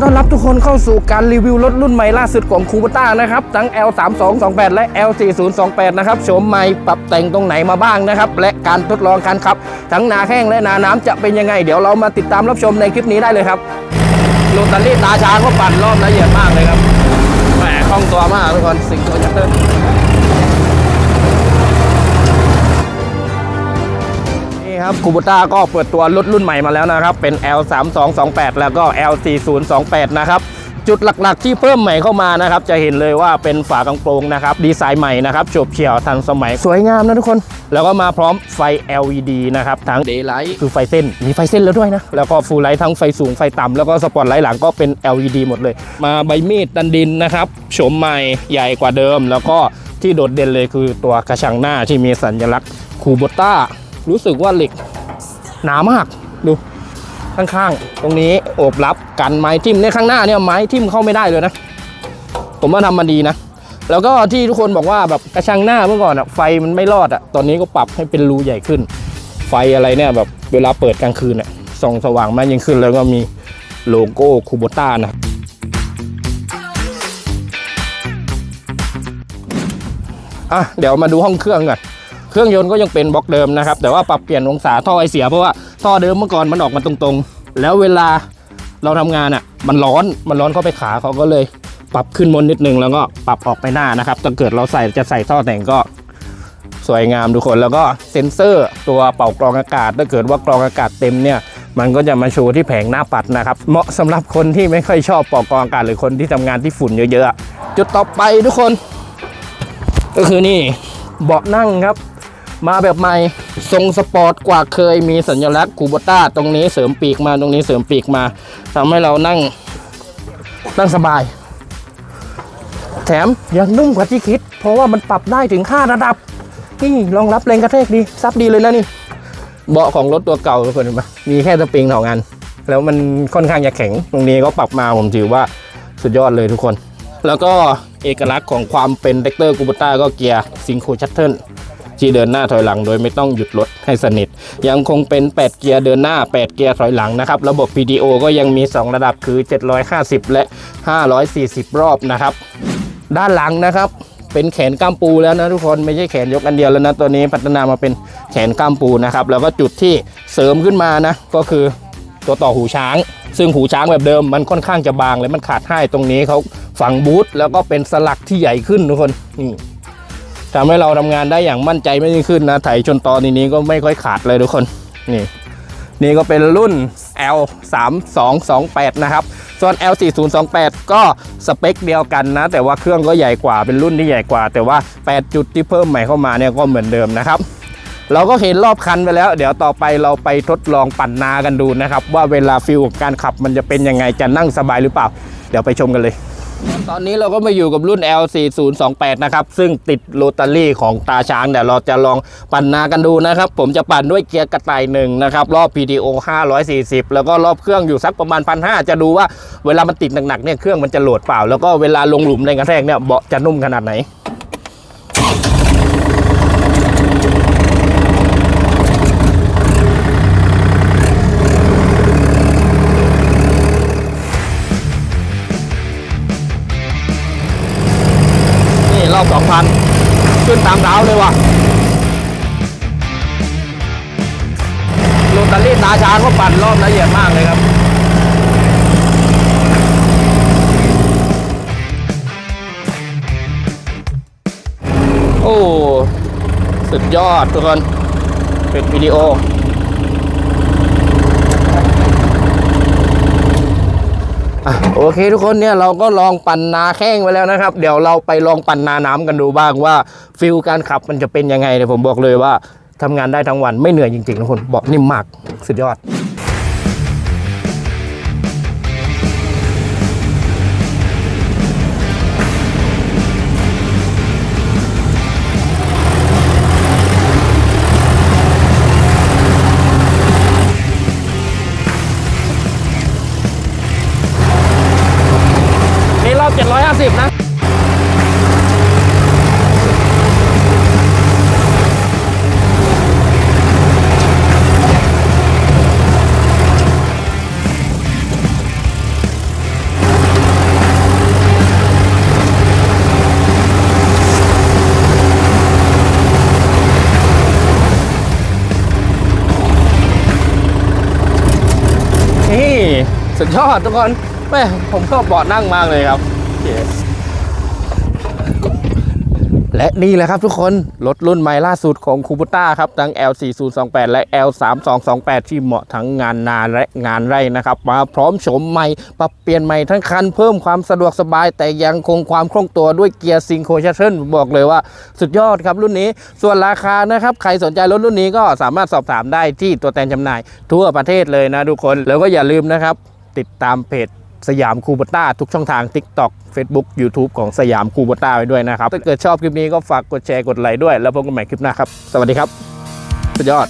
ต้อนรับทุกคนเข้าสู่การรีวิวรถรุ่นใหม่ล่าสุดของคูปต้านะครับ ทั้ง L3228 และ L4028 นะครับโฉมใหม่ปรับแต่งตรงไหนมาบ้างนะครับ และการทดลองการขับ ทั้งนาแข้งและนาน้ำจะเป็นยังไง เดี๋ยวเรามาติดตามรับชมในคลิปนี้ได้เลยครับโรตารี่ตาช้างก็ปั่นรอบละเอียดมากเลยครับแหมคล่องตัวมากทุกคนสิงตัวยัตเตอร์นี่ครับคูบูต้าก็เปิดตัวรถรุ่นใหม่มาแล้วนะครับ เป็น L3228 แล้วก็ L4028 นะครับจุดหลักๆ ที่เพิ่มใหม่เข้ามานะครับ จะเห็นเลยว่าเป็นฝากระโปรงนะครับ ดีไซน์ใหม่นะครับโฉบเฉี่ยวทันสมัยสวยงามนะทุกคน แล้วก็มาพร้อมไฟ LED นะครับ ทั้ง Daylight คือไฟเส้น มีไฟเส้นแล้วด้วยนะ แล้วก็ฟูลไลท์ทั้งไฟสูงไฟต่ำแล้วก็สปอตไลท์หลังก็เป็น LED หมดเลย มาใบมีดดันดินนะครับโฉมใหม่ใหญ่กว่าเดิม แล้วก็ที่โดดเด่นเลยคือตัวกระชังหน้าที่มีสัญลักษณ์คูโบต้า รู้สึกว่าเหล็กหนามากดูข้างๆ ตรงนี้โอบรับกันไม้ทิ่มในข้างหน้าเนี่ยไม้ทิ่มเข้าไม่ได้เลยนะ ผมว่าทำมาดีนะ แล้วก็ที่ทุกคนบอกว่าแบบกระชังหน้าเมื่อก่อนอะไฟมันไม่รอดอะตอนนี้ก็ปรับให้เป็นรูใหญ่ขึ้น ไฟอะไรเนี่ยแบบเวลาเปิดกลางคืนอะส่องสว่างมากยิ่งขึ้นแล้วก็มีโลโก้คูโบต้านะอะเดี๋ยวมาดูห้องเครื่องก่อน เครื่องยนต์ก็ยังเป็นบล็อกเดิมนะครับ แต่ว่าปรับเปลี่ยนองศาท่อไอเสียเพราะว่าท่อเดิมเมื่อก่อนมันออกมาตรงๆ แล้วเวลาเราทำงานอะ มันร้อนมันร้อนเข้าไปขาเขาก็เลยปรับขึ้นบนนิดนึงแล้วก็ปรับออกไปหน้านะครับถ้าเกิดเราใส่จะใส่ท่อแต่งก็สวยงามทุกคนแล้วก็เซ็นเซอร์ตัวเป่ากรองอากาศ ถ้าเกิดว่ากรองอากาศเต็มเนี่ย มันก็จะมาโชว์ที่แผงหน้าปัดนะครับ เหมาะสำหรับคนที่ไม่ค่อยชอบเป่ากรองอากาศหรือคนที่ทำงานที่ฝุ่นเยอะๆจุดต่อไปทุกคน ก็คือนี่เบาะนั่งครับ มาแบบใหม่ทรงสปอร์ตกว่าเคยมีสัญลักษณ์คูโบต้าตรงนี้เสริมปีกมาตรงนี้เสริมปีกมาทำให้เรานั่งนั่งสบาย แถมยังนุ่มกว่าที่คิด เพราะว่ามันปรับได้ถึง 5 ระดับ นี่รองรับแรงกระแทกดี ซับดีเลยนะนี่ เบาะของรถตัวเก่าทุกคนเห็นไหมมีแค่สปริงเท่ากันแล้วมันค่อนข้างจะแข็ง ตรงนี้ก็ปรับมาผมถือว่าสุดยอดเลยทุกคน แล้วก็เอกลักษณ์ของความเป็นเด็กเตอร์กูบต้าก็เกียร์ซิงโครชัตเทิล ที่เดินหน้าถอยหลังโดยไม่ต้องหยุดรถให้สนิท ยังคงเป็น 8 เกียร์เดินหน้า 8 เกียร์ถอยหลังนะครับ ระบบ PDO ก็ยังมี 2 ระดับคือ 750 และ 540 รอบนะครับ ด้านหลังนะครับเป็นแขนก้ามปูแล้วนะทุกคนไม่ใช่แขนยกอันเดียวแล้วนะตัวนี้พัฒนามาเป็นแขนก้ามปูนะครับ แล้วก็จุดที่เสริมขึ้นมานะ ก็คือตัวต่อหูช้าง ซึ่งหูช้างแบบเดิมมันค่อนข้างจะบางเลยมันขาดให้ตรงนี้เขาฝังบูทแล้วก็เป็นสลักที่ใหญ่ขึ้นทุกคนนี่ ทำให้เราทำงานได้อย่างมั่นใจไม่ยิ่งขึ้นนะไถชนตอนนี้ก็ไม่ค่อยขาดเลยทุกคนนี่นี่ก็เป็นรุ่น L 3 2 2 8นะครับ ส่วน L 4 0 2 8ก็สเปคเดียวกันนะ แต่ว่าเครื่องก็ใหญ่กว่าเป็นรุ่นที่ใหญ่กว่า แต่ว่า 8 จุดที่เพิ่มใหม่เข้ามาเนี่ยก็เหมือนเดิมนะครับ เราก็เห็นรอบคันไปแล้ว เดี๋ยวต่อไปเราไปทดลองปั่นนากันดูนะครับ ว่าเวลาฟิลของการขับมันจะเป็นยังไงจะนั่งสบายหรือเปล่า เดี๋ยวไปชมกันเลย ตอนนี้เราก็มาอยู่กับรุ่น L4028 นะครับ ซึ่งติดโรตารี่ของตาช้างเดี๋ยวเราจะลองปั่นนากันดูนะครับ ผมจะปั่นด้วยเกียร์กระต่ายหนึ่งนะครับ รอบ PTO 540 แล้วก็รอบเครื่องอยู่สักประมาณ1,500จะดูว่าเวลามันติดหนักๆเนี่ยเครื่องมันจะโหลดเปล่า แล้วก็เวลาลงหลุมแรงกระแทกเนี่ยเบาะจะนุ่มขนาดไหน อบสองพันขึ้นตามเท้าเลยว่ะโรตารี่ตาช้างก็ปั่นรอบละเอียดมากเลยครับโอ้ สุดยอดทุกคน เป็นวิดีโอ อะโอเคทุกคนเนี่ยเราก็ลองปั่นนาแข้งไว้แล้วนะครับ เดี๋ยวเราไปลองปั่นนาน้ำกันดูบ้างว่าฟิลการขับมันจะเป็นยังไงเนี่ยผมบอกเลยว่าทำงานได้ทั้งวันไม่เหนื่อยจริงๆทุกคนเบอกนิ่มมากสุดยอด บนะนี่สุดยอดทุกคนแม่ผมชอบเบาะนั่งมากเลยครับ และนี่แหละครับทุกคน รถรุ่นใหม่ล่าสุดของคูบูต้าครับ ทั้ง L4028 และ L3228 ที่เหมาะทั้งงานนาและงานไร่นะครับ มาพร้อมโฉมใหม่ ปรับเปลี่ยนใหม่ทั้งคัน เพิ่มความสะดวกสบาย แต่ยังคงความคล่องตัวด้วยเกียร์ซิงโครชัชเชนบอกเลยว่าสุดยอดครับรุ่นนี้ ส่วนราคานะครับ ใครสนใจรถรุ่นนี้ก็สามารถสอบถามได้ที่ตัวแทนจำหน่าย ทั่วประเทศเลยนะทุกคน แล้วก็อย่าลืมนะครับติดตามเพจ สยามคูบต้าทุกช่องทาง TikTok Facebook YouTube ของสยามคูบต้าไว้ด้วยนะครับ ถ้าเกิดชอบคลิปนี้ก็ฝากกดแชร์กดไลค์ด้วย แล้วพบกันใหม่คลิปหน้าครับ สวัสดีครับ สุดยอด